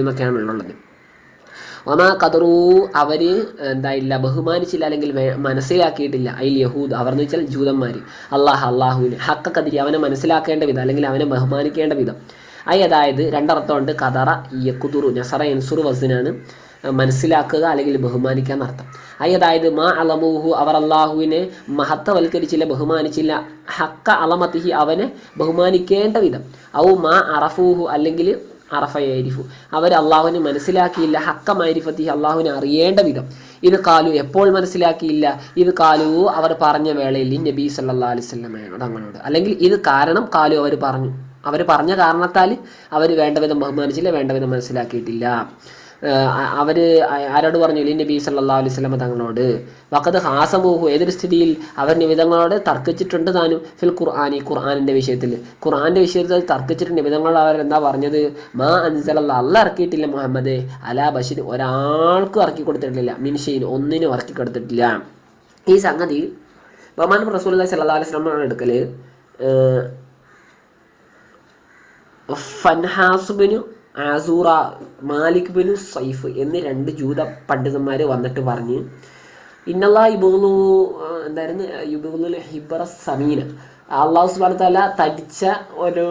എന്നൊക്കെയാണ് ഉള്ളത്. ഒമാ കതറൂ അവർ എന്തായില്ല ബഹുമാനിച്ചില്ല അല്ലെങ്കിൽ മനസ്സിലാക്കിയിട്ടില്ല. അയിൽ യഹൂദ് അവർ എന്ന് വെച്ചാൽ ജൂതന്മാര്. അള്ളാഹ് അള്ളാഹുവിന് ഹക്ക കതിരി അവനെ മനസ്സിലാക്കേണ്ട വിധം അല്ലെങ്കിൽ അവനെ ബഹുമാനിക്കേണ്ട വിധം. അയ് അതായത് രണ്ടർത്ഥമുണ്ട് കതറ യക്കുതുറു നസറ എൻസുറു വസിനാണ്. മനസ്സിലാക്കുക അല്ലെങ്കിൽ ബഹുമാനിക്കുക എന്നർത്ഥം. അയ് അതായത് മാ അലമൂഹു അവർ അള്ളാഹുവിനെ മഹത്വവൽക്കരിച്ചില്ല ബഹുമാനിച്ചില്ല. ഹക്ക അലമത്തിഹി അവനെ ബഹുമാനിക്കേണ്ട വിധം. ഔ മാ അറഫൂഹു അല്ലെങ്കിൽ അറഫയരിഫു അവർ അള്ളാഹുവിനെ മനസ്സിലാക്കിയില്ല ഹക്ക മൈരിഫത്തി അള്ളാഹുവിനെ അറിയേണ്ട വിധം. ഇത് കാലു എപ്പോൾ മനസ്സിലാക്കിയില്ല ഇത് കാലു അവർ പറഞ്ഞ വേളയിൽ നബി സല്ലാ അലിസ്ലമയോട് തങ്ങളോട് അല്ലെങ്കിൽ ഇത് കാരണം കാലു അവർ പറഞ്ഞു. അവർ പറഞ്ഞ കാരണത്താൽ അവർ വേണ്ട വിധം ബഹുമാനിച്ചില്ല വേണ്ട വിധം മനസ്സിലാക്കിയിട്ടില്ല. ഏഹ് അ- അവർ ആരോട് പറഞ്ഞു? ഇലി നബി സല്ലാ അലൈഹി സ്വലമ തങ്ങളോട് വക്കത് ഹാസമൂഹു ഏതൊരു സ്ഥിതിയിൽ അവർ നിമിതങ്ങളോട് തർക്കിച്ചിട്ടുണ്ട് താനും? ഫിൽ ഖുർആാനി ഖുർആാനിന്റെ വിഷയത്തിൽ. ഖുർആന്റെ വിഷയത്തിൽ തർക്കിച്ചിട്ട് നിമിതങ്ങൾ അവർ എന്താ പറഞ്ഞത്? മാ അൻസലല്ല അല്ല ഇറക്കിയിട്ടില്ല മുഹമ്മദ്. അലാ ബഷീർ ഒരാൾക്കും ഇറക്കി കൊടുത്തിട്ടില്ല. മിൻഷീൻ ഒന്നിനും ഇറക്കി കൊടുത്തിട്ടില്ല. ഈ സംഗതി ബഹ്മാൻ റസൂൽ സല്ലാ അലൈഹി സ്വലമാണ് എടുക്കൽ. ഏഹ് ഫൻഹാസുബിനു ആസൂറ മാലിക് ബിൻ സൈഫ് എന്നീ രണ്ട് ജൂത പണ്ഡിതന്മാർ വന്നിട്ട് പറഞ്ഞ് ഇന്നല്ലാ ഇബുലു എന്തായിരുന്നു? ഇബുലുൽ ഹിബറ സമീന. അള്ളാഹു സുബാൻ തല തടിച്ച ഒരു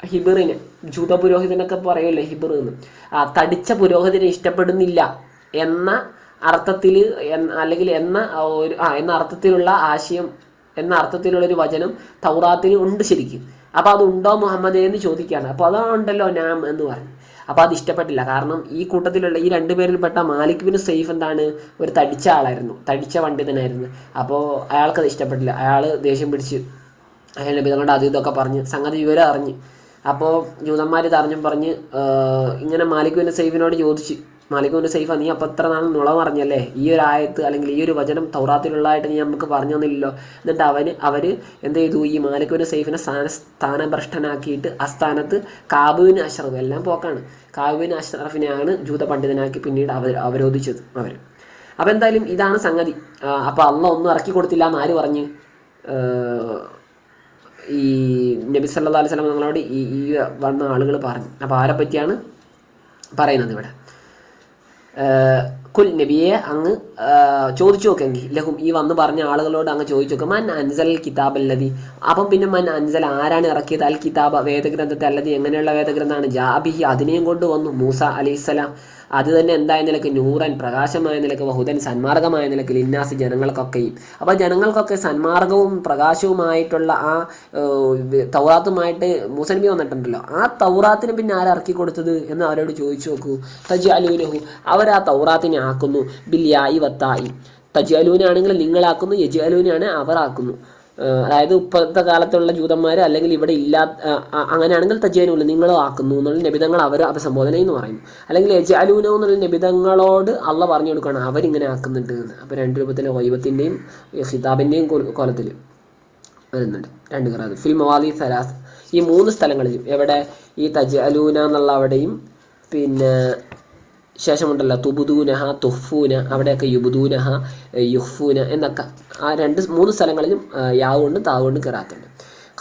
ഹിബറിന് ജൂത പുരോഹിതനൊക്കെ പറയല്ലേ ഹിബർ എന്ന് ആ തടിച്ച പുരോഹിതനെ ഇഷ്ടപ്പെടുന്നില്ല എന്ന അർത്ഥത്തിൽ അല്ലെങ്കിൽ എന്ന ഒരു ആ എന്ന അർത്ഥത്തിലുള്ള ആശയം എന്ന അർത്ഥത്തിലുള്ള ഒരു വചനം തൗറാത്തിൽ ഉണ്ട് ശരിക്കും. അപ്പൊ അത് ഉണ്ടോ മുഹമ്മദേ എന്ന് ചോദിക്കുകയാണ്. അപ്പൊ അതുണ്ടല്ലോ നാം എന്ന് പറഞ്ഞു. അപ്പോൾ അത് ഇഷ്ടപ്പെട്ടില്ല. കാരണം ഈ കൂട്ടത്തിലുള്ള ഈ രണ്ടുപേരിൽപ്പെട്ട മാലിക് ബിൻ സെയ്ഫ് എന്താണ്? ഒരു തടിച്ച ആളായിരുന്നു. തടിച്ച പണ്ഡിതനായിരുന്നു. അപ്പോൾ അത് ഇഷ്ടപ്പെട്ടില്ല. അയാൾ ദേഷ്യം പിടിച്ച് അയാൾ നബിതങ്ങളുടെ അത് ഇതൊക്കെ പറഞ്ഞ് സംഗതി വിവരം അറിഞ്ഞ്. അപ്പോൾ ജൂതന്മാർ ഇത് അറിഞ്ഞും പറഞ്ഞ് ഇങ്ങനെ മാലിക് ബിൻ സെയ്ഫിനോട് ചോദിച്ച് മാലിക് സൈഫ നീ അപ്പം എത്ര നാൾ നുള പറഞ്ഞല്ലേ? ഈ ഒരു ആയത്ത് അല്ലെങ്കിൽ ഈ ഒരു വചനം തൗറാത്തിലുള്ളതായിട്ട് നീ നമുക്ക് പറഞ്ഞു തന്നില്ലല്ലോ. എന്നിട്ട് അവന് അവർ എന്ത് ചെയ്തു? ഈ മാലിക് ബിൻ സൈഫിനെ സ്ഥാന സ്ഥാനഭ്രഷ്ടനാക്കിയിട്ട് ആ സ്ഥാനത്ത് കാബുവിന് അഷ്റഫ് എല്ലാം പോക്കാണ്. കാബുവിന് അഷ്റഫിനെയാണ് ജൂത പണ്ഡിതനാക്കി പിന്നീട് അവർ അവരോധിച്ചത് അവർ. അപ്പൊ എന്തായാലും ഇതാണ് സംഗതി. അപ്പൊ അള്ള ഒന്നും ഇറക്കി കൊടുത്തില്ല എന്ന് ആര് പറഞ്ഞ്? ഈ നബി സല്ലാ അലൈഹി സ്വലം നമ്മളോട് ഈ വന്ന ആളുകൾ പറഞ്ഞു. അപ്പോൾ ആരെ പറ്റിയാണ് പറയുന്നത് ഇവിടെ? കുൽ നബിയെ അങ്ങ് ആഹ് ചോദിച്ചു നോക്കെങ്കിൽ ലഹും ഈ വന്ന് പറഞ്ഞ ആളുകളോട് അങ്ങ് ചോദിച്ചു നോക്കുക മൻ അൻസൽ കിതാബ് അല്ലതി അപ്പം പിന്നെ മൻ അൻസൽ ആരാണ് ഇറക്കിയത്? അൽ കിതാബ് വേദഗ്രന്ഥത്തെ അല്ലതി എങ്ങനെയുള്ള വേദഗ്രന്ഥമാണ്? ജാബിഹി അതിനെയും കൊണ്ടുവന്നു മൂസ അലൈഹിസ്സലാം അത് തന്നെ എന്തായ നിലയ്ക്ക്? നൂറൻ പ്രകാശമായ നിലയ്ക്ക് വഹുദൻ സന്മാർഗമായ നിലയ്ക്ക് ലിന്നാസ് ജനങ്ങൾക്കൊക്കെയും. അപ്പോൾ ജനങ്ങൾക്കൊക്കെ സന്മാർഗവും പ്രകാശവുമായിട്ടുള്ള ആ തൗറാത്തുമായിട്ട് മുസൽമി വന്നിട്ടുണ്ടല്ലോ. ആ തൗറാത്തിന് പിന്നെ ആരിറക്കി കൊടുത്തത് എന്ന് അവരോട് ചോദിച്ചു നോക്കൂ. തജ് അവർ ആ തൗറാത്തിനെ ആക്കുന്നു. ബില്യായി വത്തായി തജാലൂനാണെങ്കിൽ നിങ്ങളാക്കുന്നു യജാലൂനാണ് അവർ ആക്കുന്നു അതായത് ഇപ്പോഴത്തെ കാലത്തുള്ള ജൂതന്മാർ അല്ലെങ്കിൽ ഇവിടെ ഇല്ലാ ആ- ആ- അങ്ങനെയാണെങ്കിൽ തജ്ജാനൂല നിങ്ങളോ ആക്കുന്നു എന്നുള്ള നിബിതങ്ങൾ അവർ അഭിസംബോധന എന്ന് പറയുന്നു അല്ലെങ്കിൽ യജാലൂനോ എന്നുള്ള നിബിതങ്ങളോട് അള്ള പറഞ്ഞു കൊടുക്കുകയാണ് അവരിങ്ങനെ ആക്കുന്നുണ്ട് എന്ന്. അപ്പോൾ രണ്ട് രൂപത്തിലെ വൈബത്തിന്റെയും ഹിതാബിന്റെയും കോലത്തിൽ വരുന്നുണ്ട്. രണ്ട് കറാത് ഫിൽ മവാദി സലാസ്. ഈ മൂന്ന് സ്ഥലങ്ങളിലും എവിടെ? ഈ തജ് അലൂന എന്നുള്ള അവിടെയും പിന്നെ ശേഷമുണ്ടല്ലോ തുബുദൂനഹ തുഫൂന അവിടെയൊക്കെ യുബുദൂനഹ യുഹ്ഫൂന എന്നൊക്കെ ആ രണ്ട് മൂന്ന് സ്ഥലങ്ങളിലും യാവുകൊണ്ട് താവുണ്ട് കിറാത്തുണ്ട്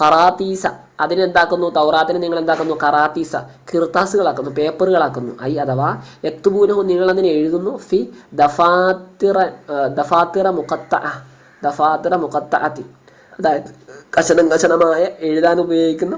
കറാത്തീസ അതിനെന്താക്കുന്നു? തൗറാത്തിനെ നിങ്ങൾ എന്താക്കുന്നു കറാത്തീസ കിർത്താസുകളാക്കുന്നു പേപ്പറുകളാക്കുന്നു. ഐ അഥവാ എത്തുപൂനവും നിങ്ങൾ അതിനെ എഴുതുന്നു ഫി ദഫാത്തിറ ദഫാത്തിറ മുഖത്ത ദഫാത്തിറ മുഖത്ത അതായത് കശനം കശനമായ എഴുതാൻ ഉപയോഗിക്കുന്ന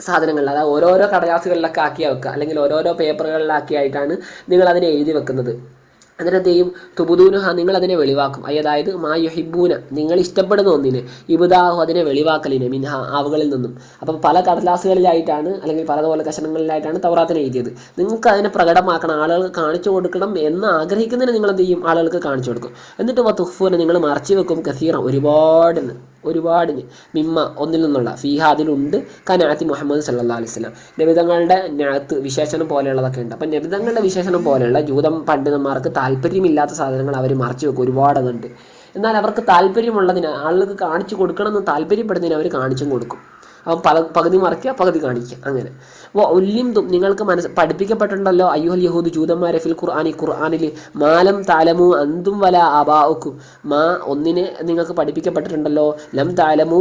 സാധനങ്ങളിൽ അതായത് ഓരോരോ കടലാസുകളിലൊക്കെ ആക്കി വെക്കുക. അല്ലെങ്കിൽ ഓരോരോ പേപ്പറുകളിലാക്കി ആയിട്ടാണ് നിങ്ങൾ അതിനെ എഴുതി വെക്കുന്നത്. എന്ത് ചെയ്യും? തുബുദൂനുഹ നിങ്ങൾ അതിനെ വെളിവാക്കും. അതായത് മാ യുഹിബൂന നിങ്ങൾ ഇഷ്ടപ്പെടുന്ന ഒന്നിന് ഇബുദാഹു അതിനെ വെളിവാക്കലിന് മിൻഹ ആവുകളിൽ നിന്നും. അപ്പം പല കടലാസുകളിലായിട്ടാണ് അല്ലെങ്കിൽ പലതുപോലെ കഷണങ്ങളിലായിട്ടാണ് തൗറാത്തിനെ എഴുതിയത്. നിങ്ങൾക്ക് അതിനെ പ്രകടമാക്കണം ആളുകൾക്ക് കാണിച്ചു കൊടുക്കണം എന്ന് ആഗ്രഹിക്കുന്നതിന് നിങ്ങൾ എന്ത് ചെയ്യും? ആളുകൾക്ക് കാണിച്ചു കൊടുക്കും. എന്നിട്ട് വ തുഫൂനെ നിങ്ങൾ മറച്ചു വെക്കും കസീറ ഒരുപാട് ഒരുപാട് മിമ്മ ഒന്നിൽ നിന്നുള്ള ഫീഹ അതിലുണ്ട്. കനാത്തി മുഹമ്മദ് സല്ലാ അലൈഹി സ്വലാം നബിതങ്ങളുടെ നാത്ത് വിശേഷണം പോലെയുള്ളതൊക്കെ ഉണ്ട്. അപ്പം നബിതങ്ങളുടെ വിശേഷണം പോലെയുള്ള ജൂതം പണ്ഡിതന്മാർക്ക് താല്പര്യമില്ലാത്ത സാധനങ്ങൾ അവർ മറച്ചു വെക്കും. ഒരുപാട് അതുണ്ട്. എന്നാൽ അവർക്ക് താല്പര്യമുള്ളതിന് ആളുകൾക്ക് കാണിച്ചു കൊടുക്കണം എന്ന് താല്പര്യപ്പെടുന്നതിന് അവർ കാണിച്ചും കൊടുക്കും. പല പകുതി മറക്കുക പകുതി കാണിക്കുക. അങ്ങനെ. അപ്പോൾ ഉല്യം തും നിങ്ങൾക്ക് മനസ്സ് പഠിപ്പിക്കപ്പെട്ടിട്ടുണ്ടല്ലോ അയ്യുഹൽ യഹൂദ് ജൂതന്മാരെ ഫിൽ ഖുർആാനി ഖുർആാനിൽ മാലം താലമു അന്തും വല അബാഉക്കും. മാ ഒന്നിനെ നിങ്ങൾക്ക് പഠിപ്പിക്കപ്പെട്ടിട്ടുണ്ടല്ലോ ലം താലമു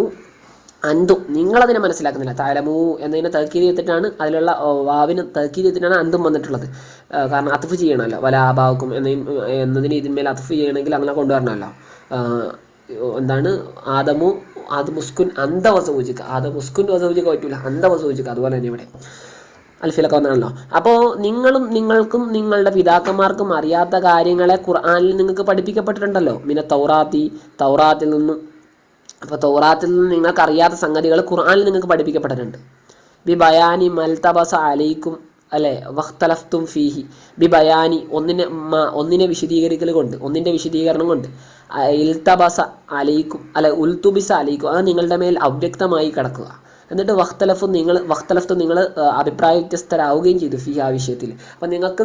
അന്തും. നിങ്ങളതിനെ മനസ്സിലാക്കുന്നില്ല. താരമൂ എന്നതിനെ തർക്കീത് ചെയ്തിട്ടാണ് അതിലുള്ള വാവിന് തർക്കീത് ചെയ്തിട്ടാണ് അന്തും വന്നിട്ടുള്ളത്. കാരണം അത്ഫ് ചെയ്യണമല്ലോ. വല ആബാവുക്കും എന്നതിന് എന്നതിന് ഇതിന്മേൽ അത്ഫ് ചെയ്യണമെങ്കിൽ അങ്ങനെ കൊണ്ടുവരണമല്ലോ. എന്താണ്? ആദമു അത് മുസ്കുൻ അന്തവസൂചിക്ക അത് മുസ്കുൻ വസൂചിക്ക പറ്റൂല അന്തവസൂചിക്ക അതുപോലെ തന്നെ ഇവിടെ. അൽഫിലൊക്കെ വന്നാണല്ലോ. അപ്പോൾ നിങ്ങളും നിങ്ങൾക്കും നിങ്ങളുടെ പിതാക്കന്മാർക്കും അറിയാത്ത കാര്യങ്ങളെ ഖുർആാനിൽ നിങ്ങൾക്ക് പഠിപ്പിക്കപ്പെട്ടിട്ടുണ്ടല്ലോ. പിന്നെ തൗറാത്തി തൗറാത്തിൽ നിന്നും. അപ്പോൾ തൗറാത്തിൽ നിന്നും നിങ്ങൾക്ക് അറിയാത്ത സംഗതികൾ ഖുർആാനിൽ നിങ്ങൾക്ക് പഠിപ്പിക്കപ്പെട്ടിട്ടുണ്ട്. ബി ബയാനി മൽതബസ അലൈക്കും അല്ലെ? വഖ്തലഫ്തും ഫീഹി. ബി ബയാനി ഒന്നിനെ ഒന്നിനെ വിശദീകരിക്കൽ കൊണ്ട് ഒന്നിന്റെ വിശദീകരണം കൊണ്ട്. ഇൽത്തബസ അലൈക്കും അല്ലെ ഉൽത്തുബിസ അലൈക്കും. അത് നിങ്ങളുടെ മേൽ അവ്യക്തമായി കിടക്കുക. എന്നിട്ട് വഖ്തലഫ് നിങ്ങൾ വഖ്തലഫ് നിങ്ങൾ അഭിപ്രായ വ്യത്യസ്തരാവുകയും ചെയ്തു ഫി ആ വിഷയത്തിൽ. അപ്പം നിങ്ങൾക്ക്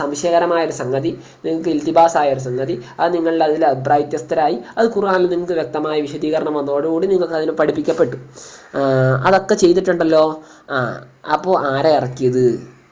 സംശയകരമായ ഒരു സംഗതി നിങ്ങൾക്ക് ഇൽത്തിബാസായ ഒരു സംഗതി അത് നിങ്ങളുടെ അതിൽ അഭിപ്രായ വ്യത്യസ്തരായി അത് ഖുർആാനിൽ നിങ്ങൾക്ക് വ്യക്തമായ വിശദീകരണം വന്നതോടുകൂടി നിങ്ങൾക്ക് അതിന് പഠിപ്പിക്കപ്പെട്ടു. അതൊക്കെ ചെയ്തിട്ടുണ്ടല്ലോ. ആ അപ്പോൾ ആരെ ഇറക്കിയത്?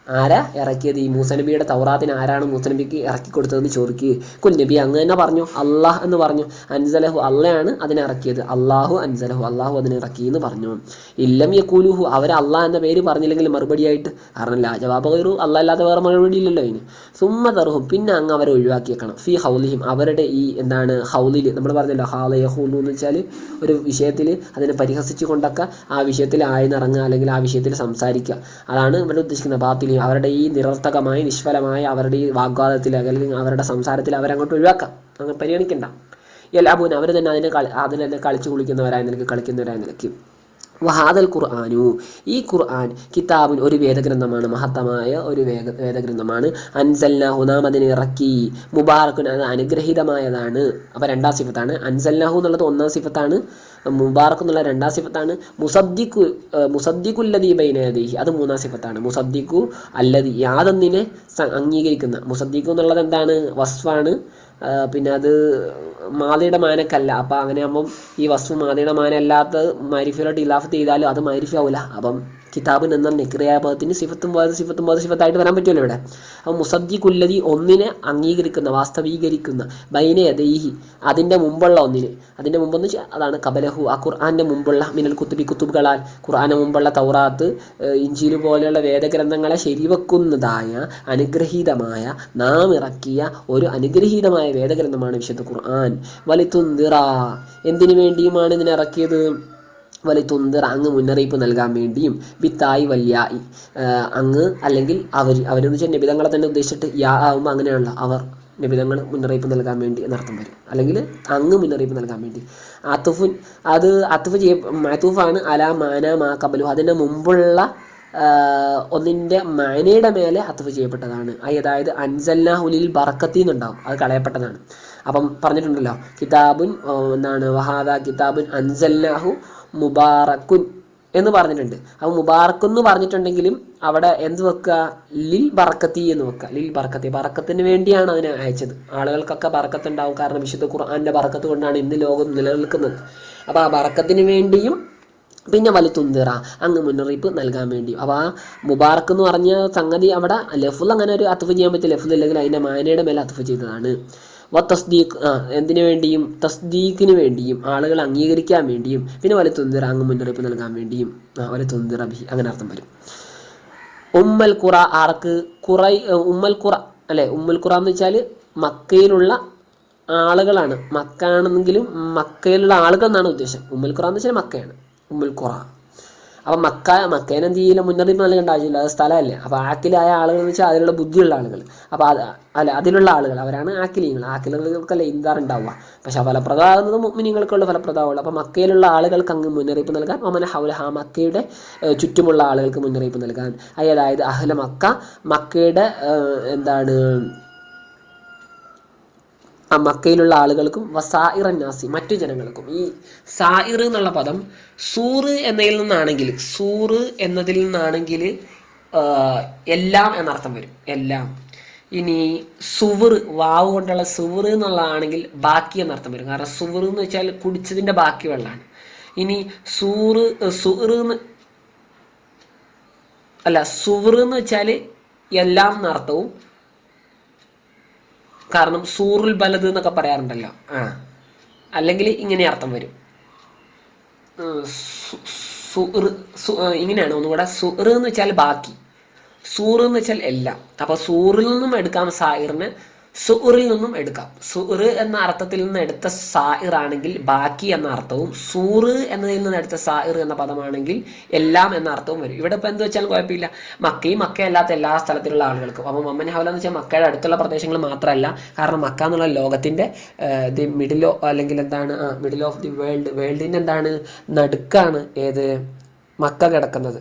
ആരാ? ഇറക്കിയത്. ഈ മൂസനബിയുടെ തൗറാത്തിന് ആരാണ് മൂസനബിക്ക് ഇറക്കി കൊടുത്തതെന്ന് ചോദിക്കുക കുൽ നബി അങ്ങ് തന്നെ പറഞ്ഞു. അള്ളാഹ് എന്ന് പറഞ്ഞു. അൻസലഹു അള്ളയാണ് അതിനെ ഇറക്കിയത്. അള്ളാഹു അൻസലഹു അള്ളാഹു അതിനെ ഇറക്കി എന്ന് പറഞ്ഞു. ഇല്ലം യക്കൂലുഹു അവർ അള്ളാഹ് എന്ന പേര് പറഞ്ഞില്ലെങ്കിൽ മറുപടിയായിട്ട് കാരണം ലാജവാബ് കയറു അള്ളാഹ് അല്ലാതെ വേറെ മറുപടി ഇല്ലല്ലോ അതിന് സുമ്മ തറുഹും പിന്നെ അങ്ങ് അവരെ ഒഴിവാക്കിയേക്കണം. ഫി ഹൗലിഹിം അവരുടെ ഈ എന്താണ് ഹൗലിൽ നമ്മൾ പറഞ്ഞല്ലോ ഹാലയഹുലു എന്ന് വെച്ചാൽ ഒരു വിഷയത്തിൽ അതിനെ പരിഹസിച്ചു കൊണ്ടൊക്കെ ആ വിഷയത്തിൽ ആഴ്ന്നിറങ്ങുക അല്ലെങ്കിൽ ആ വിഷയത്തിൽ സംസാരിക്കുക. അതാണ് ഇവിടെ ഉദ്ദേശിക്കുന്നത്. ബാത്തിൽ അവരുടെ ഈ നിരർത്ഥകമായ നിഷ്ഫലമായ അവരുടെ ഈ വാഗ്വാദത്തിൽ അല്ലെങ്കിൽ അവരുടെ സംസാരത്തിൽ അവരങ്ങോട്ട് ഒഴിവാക്കാം. അങ്ങനെ പരിഗണിക്കണ്ട. എല്ലാബൂൻ അവർ തന്നെ അതിനെ കളി അതിൽ തന്നെ കളിച്ചു കുളിക്കുന്നവരായ നിലയ്ക്ക് കളിക്കുന്നവരായ നിലയ്ക്ക്. വഹാദൽ ഖുർആാനു. ഈ ഖുർആൻ കിതാബിൻ ഒരു വേദഗ്രന്ഥമാണ് മഹത്തമായ ഒരു വേദ വേദഗ്രന്ഥമാണ്. അൻസൽനാഹു നാം ഇറക്കി മുബാറക്കുൻ അത് അനുഗ്രഹീതമായതാണ്. അപ്പോൾ രണ്ടാം സിഫത്താണ്. അൻസൽനാഹു എന്നുള്ളത് ഒന്നാം സിഫത്താണ് മുബാറക്ക് എന്നുള്ള രണ്ടാം സിഫത്താണ്. മുസദ്ദിഖു മുസദ്ദിഖു മുസദ്ദിഖുല്ലദീ ബൈനദീഹി അത് മൂന്നാം സിഫത്താണ്. മുസദ്ദിഖു അല്ലദീ യാതൊന്നിനെ അംഗീകരിക്കുന്ന. മുസദ്ദിഖു എന്നുള്ളത് എന്താണ്? വസ്ഫാണ് ആ, പിന്നെ അത് മാതയുടെ മാനക്കല്ല. അപ്പം അങ്ങനെ ആകുമ്പം ഈ വസ്തു മാതയുടെ മാനല്ലാത്ത മരിഫിലോട്ട് ഇലാഫത്ത് ചെയ്താലും അത് മരിഫി ആവില്ല അപ്പം കിതാബ് എന്ന നിക്രിയാപദത്തിന് സിഫത്തും വാദ സിഫത്തും വാദ സിഫത്തായിട്ട് വരാൻ പറ്റുമല്ലോ ഇവിടെ. അപ്പം മുസദ്ദി കുല്ലതി ഒന്നിനെ അംഗീകരിക്കുന്ന വാസ്തവീകരിക്കുന്ന ബൈന യദൈഹി അതിന്റെ മുമ്പുള്ള ഒന്നിന്. അതിന്റെ മുമ്പെന്ന് വെച്ചാൽ അതാണ് കബലഹു. ആ ഖുർആാന്റെ മുമ്പുള്ള മിനൽ കുത്തുബി കുത്തുബുകളാൽ ഖുർആാന് മുമ്പുള്ള തൗറാത്ത് ഇഞ്ചിയിൽ പോലെയുള്ള വേദഗ്രന്ഥങ്ങളെ ശരിവെക്കുന്നതായ അനുഗ്രഹീതമായ നാം ഇറക്കിയ ഒരു അനുഗ്രഹീതമായ വേദഗ്രന്ഥമാണ് വിശുദ്ധ ഖുർആൻ. വലിത്തുന്തിറ എന്തിനു വേണ്ടിയുമാണ് ഇതിനെ ഇറക്കിയത്? വലിത്തുന്തിറ അങ്ങ് മുന്നറിയിപ്പ് നൽകാൻ വേണ്ടിയും വിത്തായി വല്യായി ആഹ് അങ്ങ് അല്ലെങ്കിൽ അവർ അവരെന്ന് വെച്ചാൽ നിബിതങ്ങളെ തന്നെ ഉദ്ദേശിച്ചിട്ട് യാ ആവുമ്പോൾ അങ്ങനെയാണല്ലോ. അവർ നിബിതങ്ങൾ മുന്നറിയിപ്പ് നൽകാൻ വേണ്ടി എന്നർത്ഥം വരും. അല്ലെങ്കിൽ അങ്ങ് മുന്നറിയിപ്പ് നൽകാൻ വേണ്ടി. അത്തുഫുൻ അത് അത്തുഫ് ചെയ്യ മാത്തൂഫാണ് അല മാന മാ കബലു അതിന് മുമ്പുള്ള ഒന്നിന്റെ മാനയുടെ മേലെ അത്തഫ് ചെയ്യപ്പെട്ടതാണ്. അത് അതായത് അൻസല്ലാഹുലിൽ ബറക്കത്തി എന്നുണ്ടാവും. അത് കളയപ്പെട്ടതാണ്. അപ്പം പറഞ്ഞിട്ടുണ്ടല്ലോ കിതാബുൻ എന്താണ് വഹാദ കിതാബുൻ അൻസല്ലാഹു മുബാറക്കുൻ എന്ന് പറഞ്ഞിട്ടുണ്ട്. അപ്പോൾ മുബാറക്കുൻ എന്ന് പറഞ്ഞിട്ടുണ്ടെങ്കിലും അവിടെ എന്ത് വെക്കുക? ലിൽ ബറക്കത്തി എന്ന് വെക്കുക. ലിൽ ബറക്കത്തി. ബറക്കത്തിന് വേണ്ടിയാണ് അതിനെ അയച്ചത്. ആളുകൾക്കൊക്കെ ബറക്കത്ത് ഉണ്ടാവും കാരണം വിശുദ്ധ ഖുർആന്റെ ബറക്കത്ത് കൊണ്ടാണ് ഇന്ന് ലോകം നിലനിൽക്കുന്നത്. അപ്പോൾ ആ ബറക്കത്തിന് വേണ്ടിയും പിന്നെ വലുത്തുന്തിറ അങ്ങ് മുന്നറിയിപ്പ് നൽകാൻ വേണ്ടി അപ്പോൾ ആ മുബാറക്ക് എന്ന് പറഞ്ഞ സംഗതി അവിടെ ലഫുൽ അങ്ങനെ ഒരു അത്തുഫ് ചെയ്യാൻ പറ്റില്ല ലഫുൽ ഇല്ലെങ്കിൽ അതിന്റെ മാനയുടെ മേലെ അത്തുഫ് ചെയ്തതാണ്. വ തസ്ദീഖ് എന്തിനു വേണ്ടിയും? തസ്ദീഖിന് വേണ്ടിയും ആളുകൾ അംഗീകരിക്കാൻ വേണ്ടിയും പിന്നെ വല വലുത്തുന്തിറ അങ്ങ് മുന്നറിയിപ്പ് നൽകാൻ വേണ്ടിയും വല വലുത്തുന്തിറ ബി അങ്ങനെ അർത്ഥം വരും. ഉമ്മൽ ഖുറ ആർക്ക് ഖുറൈ ഉമ്മൽ ഖുറ അല്ലെ? ഉമ്മൽ ഖുറ എന്ന് വെച്ചാൽ മക്കയിലുള്ള ആളുകളാണ്. മക്ക മക്കയിലുള്ള ആളുകൾ എന്നാണ് ഉദ്ദേശം. ഉമ്മൽ ഖുറ എന്ന് വെച്ചാൽ മക്കയാണ്. ഉമ്മൽ ഖുറ. അപ്പം മക്ക മക്കേനെ എന്ത് ചെയ്യില്ല? മുന്നറിയിപ്പ് നൽകേണ്ട ആവശ്യമില്ല. അത് സ്ഥലമല്ലേ? അപ്പോൾ ആക്കിലായ ആളുകൾ എന്ന് വെച്ചാൽ അതിലുള്ള ബുദ്ധിയുള്ള ആളുകൾ. അപ്പോൾ അത് അല്ല അതിലുള്ള ആളുകൾ. അവരാണ് ആക്കിലീങ്ങൾ. ആക്കിലുകൾക്കല്ലേ ഇന്താർ ഉണ്ടാവുക പക്ഷെ ഫലപ്രദമാകുന്നത് മുഗ്മിനിങ്ങൾക്കുള്ള ഫലപ്രദമാവുള്ളൂ. അപ്പോൾ മക്കയിലുള്ള ആളുകൾക്ക് അങ്ങ് മുന്നറിയിപ്പ് നൽകാൻ ഒമന ഹൗലഹ മക്കയുടെ ചുറ്റുമുള്ള ആളുകൾക്ക് മുന്നറിയിപ്പ് നൽകാൻ. അതായത് അഹ്ല മക്ക മക്കയുടെ എന്താണ് ആ മക്കയിലുള്ള ആളുകൾക്കും വസായിർ മറ്റു ജനങ്ങൾക്കും. ഈ സായിർ എന്നുള്ള പദം സൂറ് എന്നതിൽ നിന്നാണെങ്കിൽ സൂറ് എന്നതിൽ നിന്നാണെങ്കിൽ എല്ലാം എന്നർത്ഥം വരും. എല്ലാം. ഇനി സുവർ വാവ് കൊണ്ടുള്ള സുവർ എന്നുള്ളതാണെങ്കിൽ ബാക്കി എന്നർത്ഥം വരും. കാരണം സുവർ എന്ന് വെച്ചാൽ കുടിച്ചതിന്റെ ബാക്കി വെള്ളമാണ്. ഇനി സൂറ് എന്ന് അല്ല സുവർ എന്ന് വെച്ചാൽ എല്ലാം എന്നർത്ഥവും കാരണം സൂറുൽ ബലത് എന്നൊക്കെ പറയാറുണ്ടല്ലോ. ആ. അല്ലെങ്കിൽ ഇങ്ങനെ അർത്ഥം വരും. ഇങ്ങനെയാണ് ഒന്നുകൂടെ സുറ് എന്ന് വെച്ചാൽ ബാക്കി. സൂറ് എന്ന് വെച്ചാൽ എല്ലാം. അപ്പൊ സൂറിൽ നിന്നും എടുക്കാം സായിറിന് സുറിൽ നിന്നും എടുക്കാം. സുറ് എന്ന അർത്ഥത്തിൽ നിന്ന് എടുത്ത സായിർ ആണെങ്കിൽ ബാക്കി എന്ന അർത്ഥവും സൂറ് എന്നതിൽ നിന്ന് എടുത്ത സായിർ എന്ന പദമാണെങ്കിൽ എല്ലാം എന്ന അർത്ഥവും വരും. ഇവിടെ ഇപ്പൊ എന്ത് വെച്ചാലും കുഴപ്പമില്ല. മക്കയും മക്കയല്ലാത്ത എല്ലാ സ്ഥലത്തിലുള്ള ആളുകൾക്കും. അപ്പൊ മമ്മൻ ഹൗല എന്ന് വെച്ചാൽ മക്കയുടെ അടുത്തുള്ള പ്രദേശങ്ങൾ മാത്രമല്ല. കാരണം മക്ക എന്നുള്ള ലോകത്തിന്റെ ദി മിഡിൽ അല്ലെങ്കിൽ എന്താണ് മിഡിൽ ഓഫ് ദി വേൾഡ്. വേൾഡിന്റെ എന്താണ് നടുക്കാണ് ഏത് മക്ക കിടക്കുന്നത്.